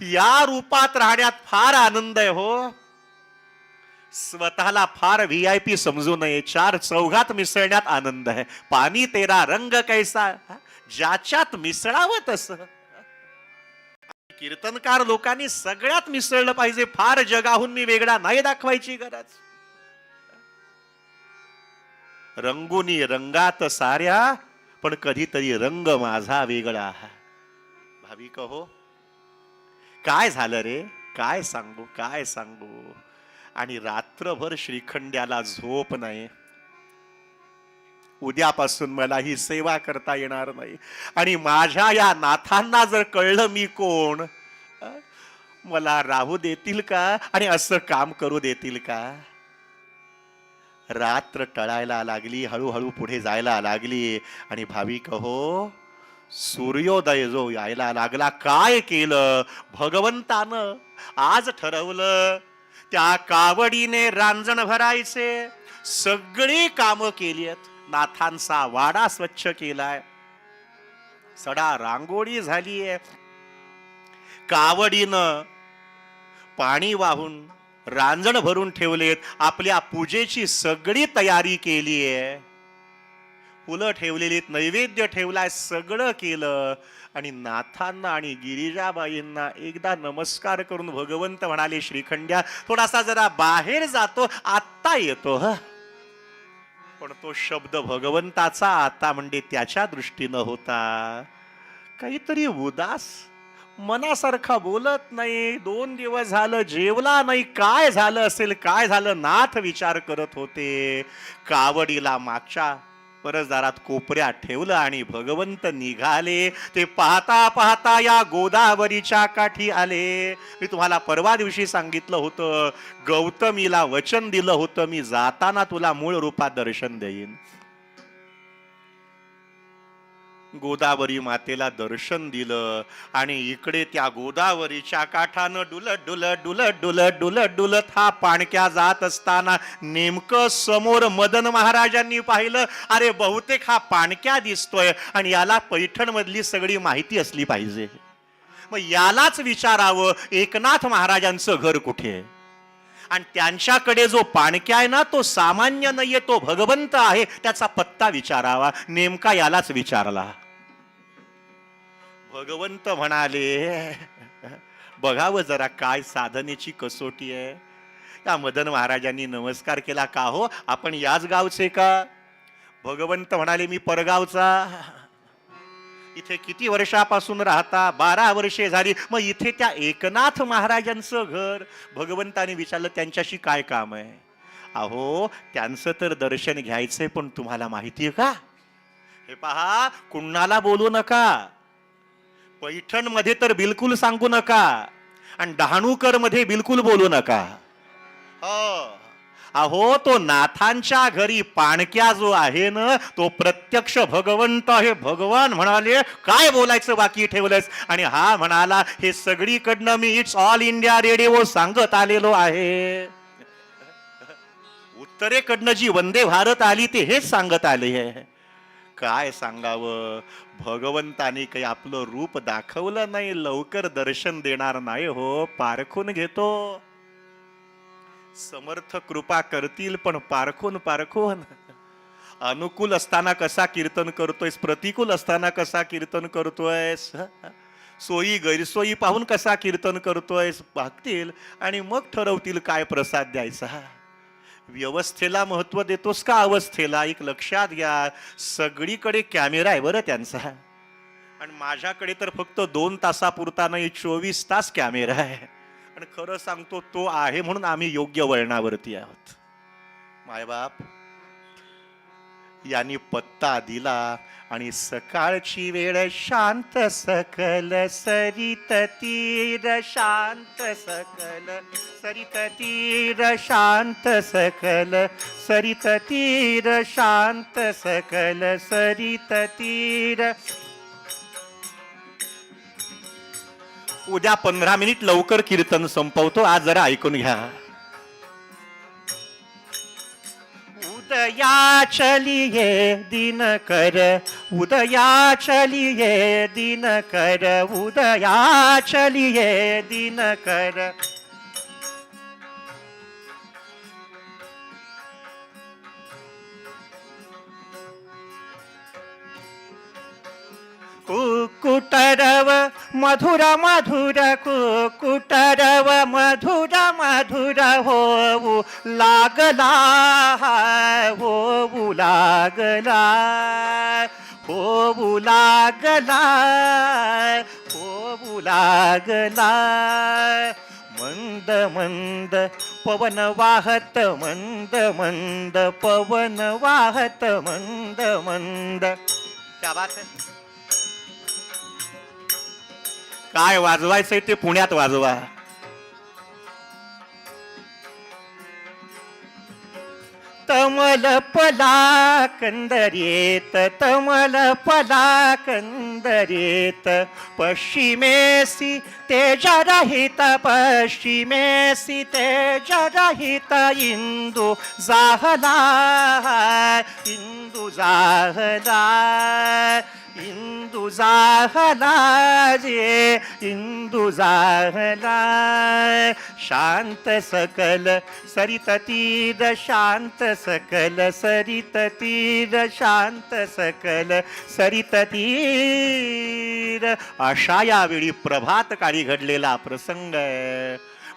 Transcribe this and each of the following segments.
या रूपात राहण्यात फार आनंद आहे हो. स्वतःला फार व्ही आय पी समजू नये. चार चौघात मिसळण्यात आनंद आहे. पाणी तेरा रंग कैसा? ज्याच्यात मिसळावं तस. कीर्तनकार लोकांनी सगळ्यात मिसळलं पाहिजे. फार जगाहून मी वेगळा नाही दाखवायची गरज. रंगुनी रंगात साऱ्या पण कधीतरी रंग माझा वेगळा भाविक हो काय झालं रे? काय सांगू? काय सांगू? आणि रात्रभर श्रीखंड्याला झोप नाही. उद्यापासून मला ही सेवा करता येणार नाही. आणि माझ्या या नाथांना जर कळलं मी कोण मला राहू देतील का? आणि असं काम करू देतील का? रात्र टळायला लागली हळूहळू पुढे जायला लागली. आणि भाविक हो सूर्योदय जो यायला लागला काय केलं? भगवंतानं आज ठरवलं त्या कावडीने रांजण भरायचे. सगळी कामं केली आहेत. नाथांचा वाडा स्वच्छ केलाय. सडा रांगोळी झालीये. कावडीनं पाणी वाहून रांजण भरून ठेवलेत. आपल्या पूजेची सगळी तयारी केली आहे फुलं ठेवलेलीत नैवेद्य ठेवलाय सगळं केलं. आणि नाथांना आणि गिरिजाबाईंना एकदा नमस्कार करून भगवंत म्हणाले श्रीखंड्या थोडासा जरा बाहेर जातो आत्ता येतो ह. पण तो शब्द भगवंताचा आता म्हणजे त्याच्या दृष्टीनं होता. काहीतरी उदास मनासारखा बोलत नाही दोन दिवस झालं जेवला नाही काय झालं असेल काय झालं नाथ विचार करत होते. कावडीला मागच्या परसदारात कोपऱ्यात ठेवलं आणि भगवंत निघाले. ते पाहता पाहता या गोदावरीच्या काठी आले. मी तुम्हाला परवा दिवशी सांगितलं होतं गौतमीला वचन दिलं होतं मी जाताना तुला मूळ रूपात दर्शन देईन. गोदावरी मातेला दर्शन दिलं. आणि इकडे त्या गोदावरीच्या काठानं डुलत डुलत डुलत डुलत डुलत डुलत हा पाणक्या जात असताना नेमकं समोर मदन महाराजांनी पाहिलं अरे बहुतेक हा पाणक्या दिसतोय आणि याला पैठणमधली सगळी माहिती असली पाहिजे. मग यालाच विचारावं एकनाथ महाराजांचं घर कुठे? आहे आणि त्यांच्याकडे जो पाणक्या आहे ना तो सामान्य नाहीये तो भगवंत आहे त्याचा पत्ता विचारावा. नेमका यालाच विचारला. भगवंत म्हणाले बघावं जरा काय साधनेची कसोटी आहे. या मदन महाराजांनी नमस्कार केला का हो आपण याच गावचे का? भगवंत म्हणाले मी परगावचा. इथे किती वर्षापासून राहता? बारा वर्षे झाली. मग इथे त्या एकनाथ महाराजांचं घर. भगवंताने विचारलं त्यांच्याशी काय काम आहे? अहो त्यांचं तर दर्शन घ्यायचंय पण तुम्हाला माहिती आहे का? हे पहा कुणाला बोलू नका. पैठणमध्ये तर बिलकुल सांगू नका. आणि डहाणूकरमध्ये बिलकुल बोलू नका. हो. अहो तो नाथांच्या घरी पाणक्या जो आहे ना तो प्रत्यक्ष भगवंत हे भगवान म्हणाले काय बोलायचं बाकी ठेवलंस आणि हा म्हणाला हे सगळीकडनं मी इट्स ऑल इंडिया रेडिओ सांगत आलेलो आहे. उत्तरेकडनं जी वंदे भारत आली ते हेच सांगत आले आहे. काय सांगावं? भगवंताने काही आपलं रूप दाखवलं नाही लवकर दर्शन देणार नाही हो पारखून घेतो. समर्थ कृपा करतील पण पारखून पारखून. अनुकूल असताना कसा कीर्तन करतोयस? प्रतिकूल असताना कसा कीर्तन करतोयस? सोयी गैरसोयी पाहून कसा कीर्तन करतोयस? पाहतील आणि मग ठरवतील काय प्रसाद द्यायचा. व्यवस्थेला महत्त्व देतोस का अवस्थेला? एक लक्षात घ्या. सगळीकडे कॅमेरा आहे बरं त्यांचा. आणि माझ्याकडे तर फक्त दोन तासापुरता नाही चोवीस तास कॅमेरा आहे. आणि खरं सांगतो तो आहे म्हणून आम्ही योग्य वळणावरती आहोत. मायबाप यांनी पत्ता दिला आणि सकाळची वेळ शांत सकल सरित तीर शांत सकल सरित तीर शांत सकल सरित तीर शांत सकल सरित तीर. उद्या पंधरा मिनिट लवकर कीर्तन संपवतो आज जरा ऐकून घ्या. उदया चलिये दिन कर उदया चलिये दिनकर उदया चलिये दिनकर। कुकुटरव मधुर मधुर कुकुटरव मधुर मधुर होऊ लागला होऊ लागला होऊ लागला होऊ लागला. मंद मंद पवन वाहत मंद मंद पवन वाहत मंद मंद. क्या बात है? काय वाजवायचंय ते पुण्यात वाजवा. तमल पला कंदरेत तमल पला कंदरेत पश्चिमेसी तेज पश्चिमेसी तेज इंदू जाहला इंदू जाहला. इंदू जाहला जे शांत सकल सरित तीर शांत सकल सरित तीर शांत सकल सरित तीर अशा यावेळी प्रभात काळी घडलेला प्रसंग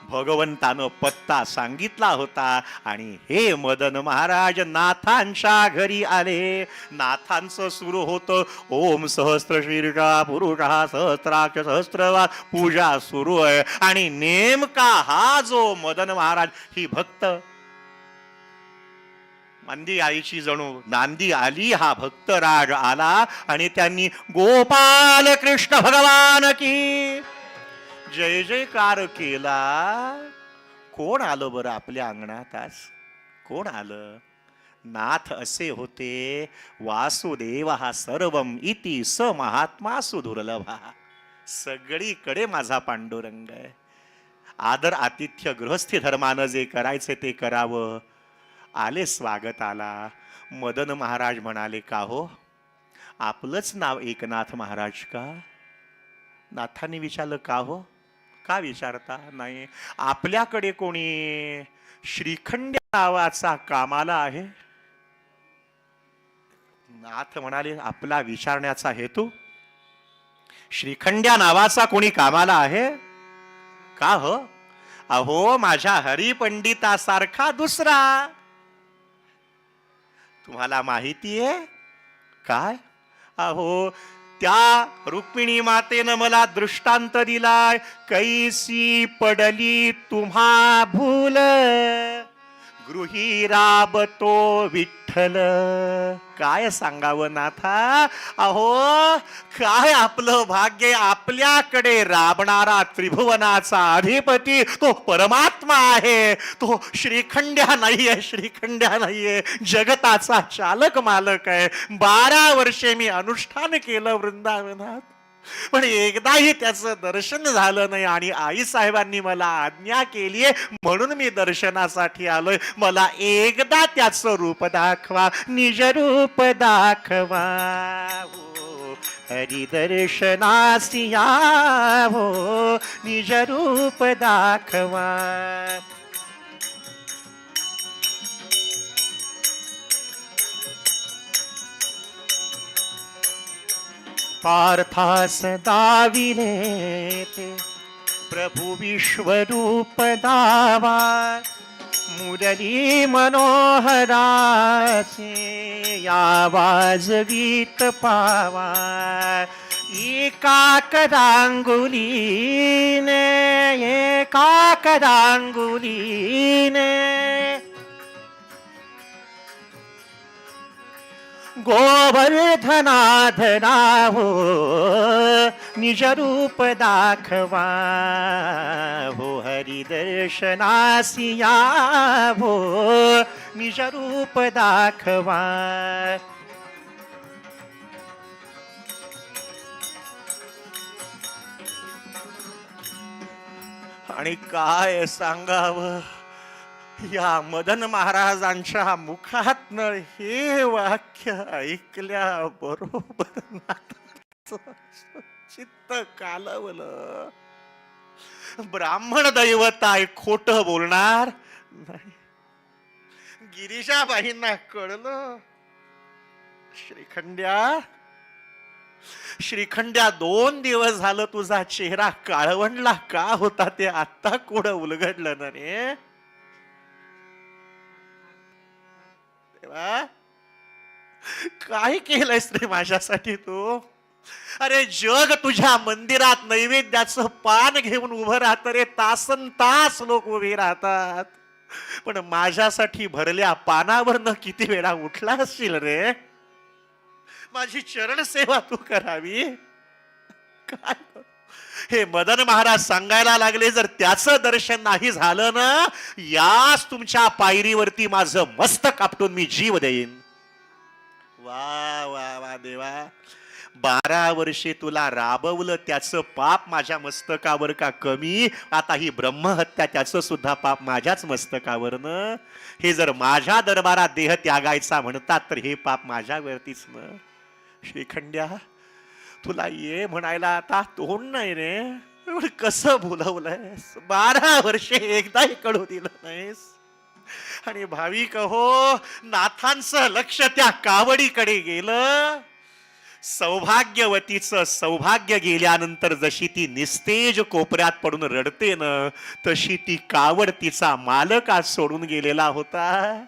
भगवंतानं पत्ता सांगितला होता आणि हे मदन महाराज नाथांच्या घरी आले. नाथांचं सुरू होतं. ओम सहस्त्र शीर्षा पुरुषा सहस्त्राक्ष सहस्त्रवा पूजा सुरू आहे. आणि नेमका हा जो मदन महाराज ही भक्त. नांदी आईची जणू नांदी आली हा भक्तराज आला आणि त्यांनी गोपाल कृष्ण भगवान की जय जयकार केला. कोण आलं बरं आपल्या अंगणात आज? कोण आलं? नाथ असे होते वासुदेव हा सर्वम इति स महात्मा सुदुर्लभा सगळीकडे माझा पांडुरंग आहे. आदर आतिथ्य गृहस्थी धर्मानं जे करायचे ते करावं. आले स्वागत आला मदन महाराज म्हणाले का हो? आपलंच नाव एकनाथ महाराज का? नाथांनी विचारलं का हो? का विचारता नाही? आपल्याकडे कोणी श्रीखंड नावाचा कामाला आहे? नाथ म्हणाले आपला विचारण्याचा हेतू? श्रीखंड्या नावाचा कोणी कामाला आहे? का हो? अहो माझ्या हरिपंडितासारखा दुसरा. तुम्हाला माहिती आहे? काय? अहो त्या रुक्मिणी मातेनं मला दृष्टांत दिलाय कैसी पडली तुम्हा भूल. गृही राबतो विठ्ठल. काय सांगावं नाथा? अहो काय आपलं भाग्य आपल्याकडे राबणारा त्रिभुवनाचा अधिपती तो परमात्मा आहे. तो श्रीखंड्या नाहीये श्रीखंड्या नाहीये. जगताचा चालक मालक आहे. बारा वर्षे मी अनुष्ठान केलं वृंदावनात. पण एकदाही त्याचं दर्शन झालं नाही आणि आई साहेबांनी मला आज्ञा केली आहे म्हणून मी दर्शनासाठी आलोय. मला एकदा त्याचं रूप दाखवा निज रूप दाखवा. हो दर्शनासिया हो निज रूप दाखवा. पार्थास दाविले ते. प्रभु विश्वरूप दावा मुरली मनोहरासे आवाज गीत पावा. एका कदांगुलीने एका कदांगुलीने गोवर्धनाधना हो निज रूप दाखवा हो हरिदर्शनासिया हो निज रूप दाखवा आणि काय सांगावं? या मदन महाराजांच्या मुखातनं हे वाक्य ऐकल्या बरोबर चित्त कालवलं. ब्राह्मण दैवत आहे खोट बोलणार नाही. गिरीशाबाईंना कळलं श्रीखंड्या श्रीखंड्या दोन दिवस झालं तुझा चेहरा काळवंडला का होता ते आता कुठं उलगडलं ना रे? देवा. काय केलंयस रे माझ्यासाठी तू? अरे जग तुझ्या मंदिरात नैवेद्याचं पान घेऊन उभं राहतं रे. तासन तास लोक उभे राहतात. पण माझ्यासाठी भरल्या पानावरनं किती वेळा उठला असशील रे? माझी चरण सेवा तू करावी. काय हे मदन महाराज सांगायला लागले जर त्याचं दर्शन नाही झालं ना याच तुमच्या पायरीवरती माझं मस्तक आपटून मी जीव देईन. वा वा वा देवा. बारा वर्षे तुला राबवलं त्याचं पाप माझ्या मस्तकावर का कमी? आता ही ब्रह्महत्या त्याचं सुद्धा पाप माझ्याच मस्तकावर न हे जर माझ्या दरबारात देह त्यागायचा म्हणतात तर हे पाप माझ्यावरतीच न. श्रीखंड्या तुला ये म्हणायला आता तोंड नाही रे. कसं बोलवलंयस? बारा वर्षे एकदाही कळू दिलं नाहीस. आणि भाविक हो नाथांचं लक्ष त्या कावडीकडे गेलं. सौभाग्यवतीचं सौभाग्य गेल्यानंतर जशी ती निस्तेज कोपऱ्यात पडून रडते न तशी ती कावड तिचा मालक आज सोडून गेलेला होता.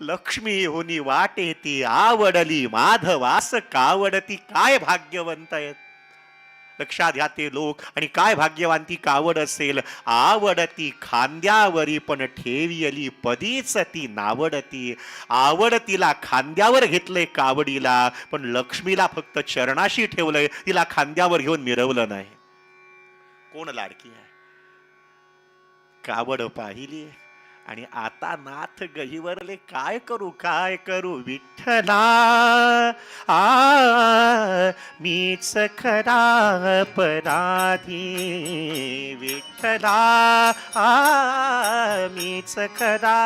लक्ष्मी होनी वाटे ती आवडली माधवास कावडती काय भाग्यवंत आहेत लक्षात घ्या ते लोक आणि काय भाग्यवान ती कावड असेल आवडती खांद्यावरी पण ठेवियली पदीच ती नावडती आवड तिला खांद्यावर घेतलंय कावडीला पण लक्ष्मीला फक्त चरणाशी ठेवलंय तिला खांद्यावर घेऊन मिरवलं नाही कोण लाडकी आहे कावड पाहिली आणि आता नाथ गहिवरले काय करू काय करू? विठ्ठला आ मीच खरा पराधी विठ्ठला आ मीच खरा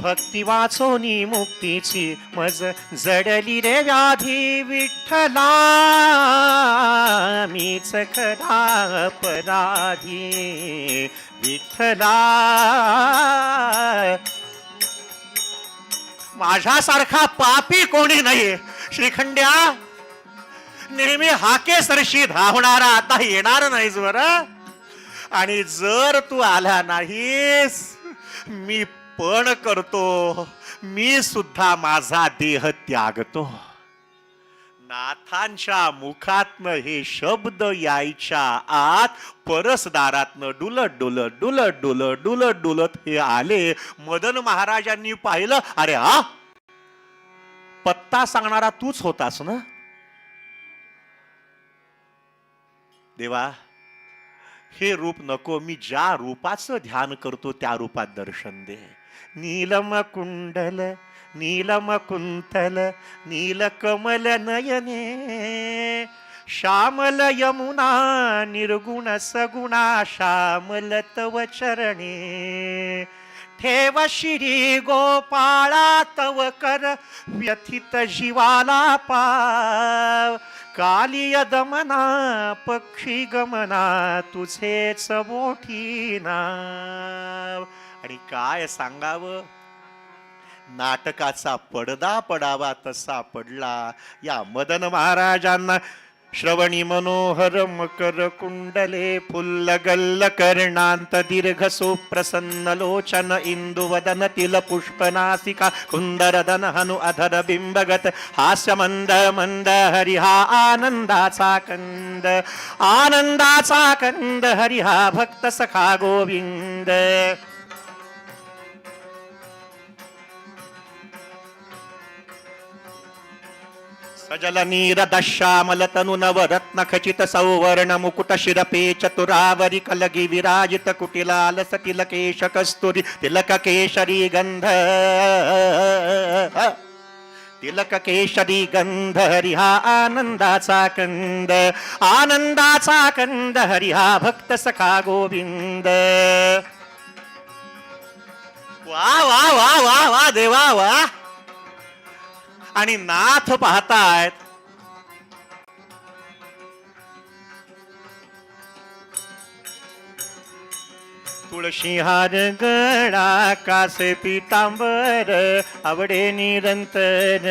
भक्ती वाचोनी मुक्तीची मज जडली रे व्याधी विठ्ठला. मीच खरा अपराधी विठ्ठला. माझ्यासारखा पापी कोणी नाही श्रीखंड्या नेहमी हाके सरशी धावणारा आता येणार नाहीस बरं. आणि जर तू आला नाहीस मी पण करतो मी सुद्धा माझा देह त्यागतो. नाथांच्या मुखातनं हे शब्द यायच्या आत परसदारातनं डुलत डुलत डुलत डुलत डुलत डुलत हे आले. मदन महाराजांनी पाहिलं अरे हा! पत्ता सांगणारा तूच होतास ना? देवा हे रूप नको मी ज्या रूपाचं ध्यान करतो त्या रूपात दर्शन दे. नीलम कुंडल नीलम कुंतल नीलकमल నయనే श्यामल यमुना निर्गुण सगुणा श्यामल तव चरणे ठेव श्री गोपाळा तव कर व्यथित जीवाला पाव कालिय दमना पक्षी गमना तुझेच मोठी नाव आणि काय सांगावं? नाटकाचा पडदा पडावा तसा पडला. या मदन महाराजांना श्रवणी मनोहर मकर कुंडले फुल्ल गल्ल कर्णांत दीर्घ सुप्रसन्न लोचन इंदुवदन तिल पुष्पनासिका कुंदरदन हनु अधर बिंबगत हास्य मंद मंद हरि हा आनंदाचा कंद आनंदाचा कंद हरि हा भक्त सखा गोविंद. सजल नीर दश्यामल तनु नवरत्न खचित सौवर्ण मुकुट शिरपे चतुरावरी कलगी विराजित कुटिलाल सतिल केश कस्तुरी तिलक केशरी गंध तिलक केशरी गंध हा आनंदाचा कंद। आनंदाचा कंद हरी हा भक्त सखा गोविंद। वा वा वा वा वा देवा वा। आणि नाथ पाहतायत. तुळशी हार गळा कासे पितांबर आवडे निरंतर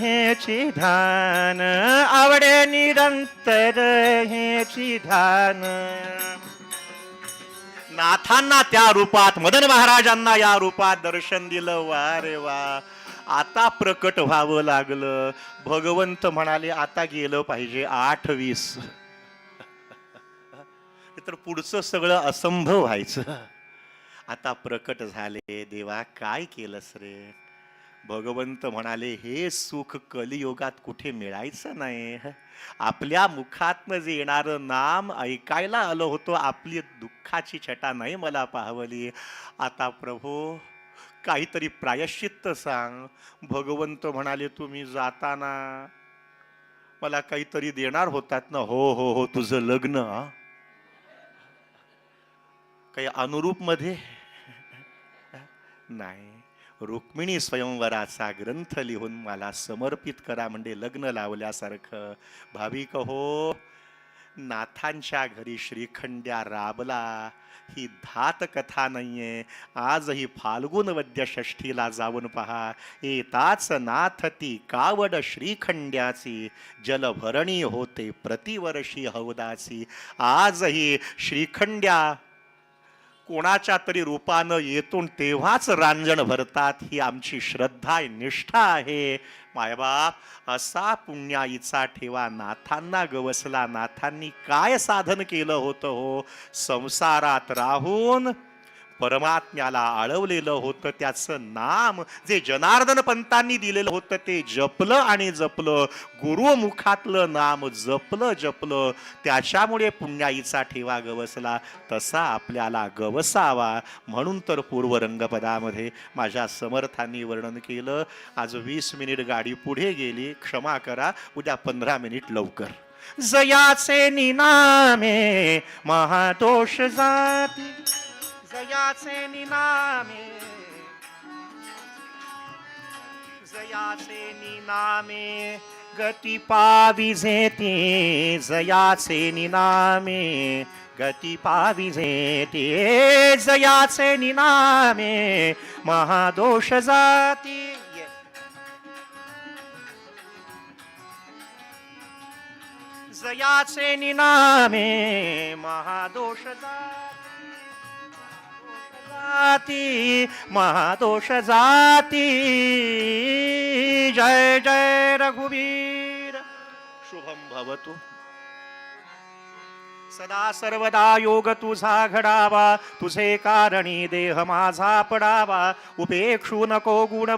हेची धान आवडे निरंतर हेची धान. नाथांना त्या रूपात मदन महाराजांना या रूपात दर्शन दिलं वा रे वा. आता प्रकट व्हावं लागलं. भगवंत म्हणाले आता गेलं पाहिजे आठ वीस तर पुढचं सगळं असंभव व्हायचं. आता प्रकट झाले. देवा काय केलंस रे? भगवंत म्हणाले हे सुख कलियुगात कुठे मिळायचं नाही. आपल्या मुखातनं जे येणारं नाम ऐकायला आलो होतो आपली दुःखाची छटा नाही मला पाहवली. आता प्रभू काहीतरी प्रायश्चित्त सांग. भगवंत म्हणाले तुम्ही जाताना मला काहीतरी देणार होतात ना? हो हो हो तुझं लग्न काही अनुरूपमध्ये? नाही. रुक्मिणी स्वयंवराचा ग्रंथ लिहून मला समर्पित करा म्हणजे लग्न लावल्यासारखं. भाविक हो. नाथांच्या घरी श्रीखंड्या राबला. ही धात कथा नाहीये. आजही फाल्गुन वद्य षष्ठीला जाऊन पहा. येताच नाथ ती कावड श्रीखंड्याची जलभरणी होते प्रतिवर्षी हौदाची. आजही श्रीखंड्या कोणाच्या तरी रूपानं येतून तेव्हाच रांजण भरतात. ही आमची श्रद्धा आहे निष्ठा आहे. मायबाप असा पुण्याईचा ठेवा. नाथांना गवसला. नाथांनी काय साधन केलं होतं हो? संसारात राहून परमात्म्याला आळवलेलं होतं त्याचं नाम जे जनार्दन पंतांनी दिलेलं होतं ते जपलं आणि जपलं. गुरुमुखातलं नाम जपलं जपलं. त्याच्यामुळे पुण्याईचा ठेवा गवसला तसा आपल्याला गवसावा. म्हणून तर पूर्वरंगपदामध्ये माझ्या समर्थांनी वर्णन केलं. आज वीस मिनिट गाडी पुढे गेली. क्षमा करा. उद्या पंधरा मिनिट लवकर. जयाचे निनामे महादोष जाती. जयाचे निनामे जयाचे निनामे गती पाविजेती जयाचे निनामे गती पाविजेती जयाचे निनामे महादोष जाती जयाचे निनामे महादोष जाती महादोष जाती। जय जय रघुवीर। शुभम भवतु। सदा सर्वदा योग तुझा घडावा तुझे कारणी देह माझा पडावा। उपेक्षू नको गुण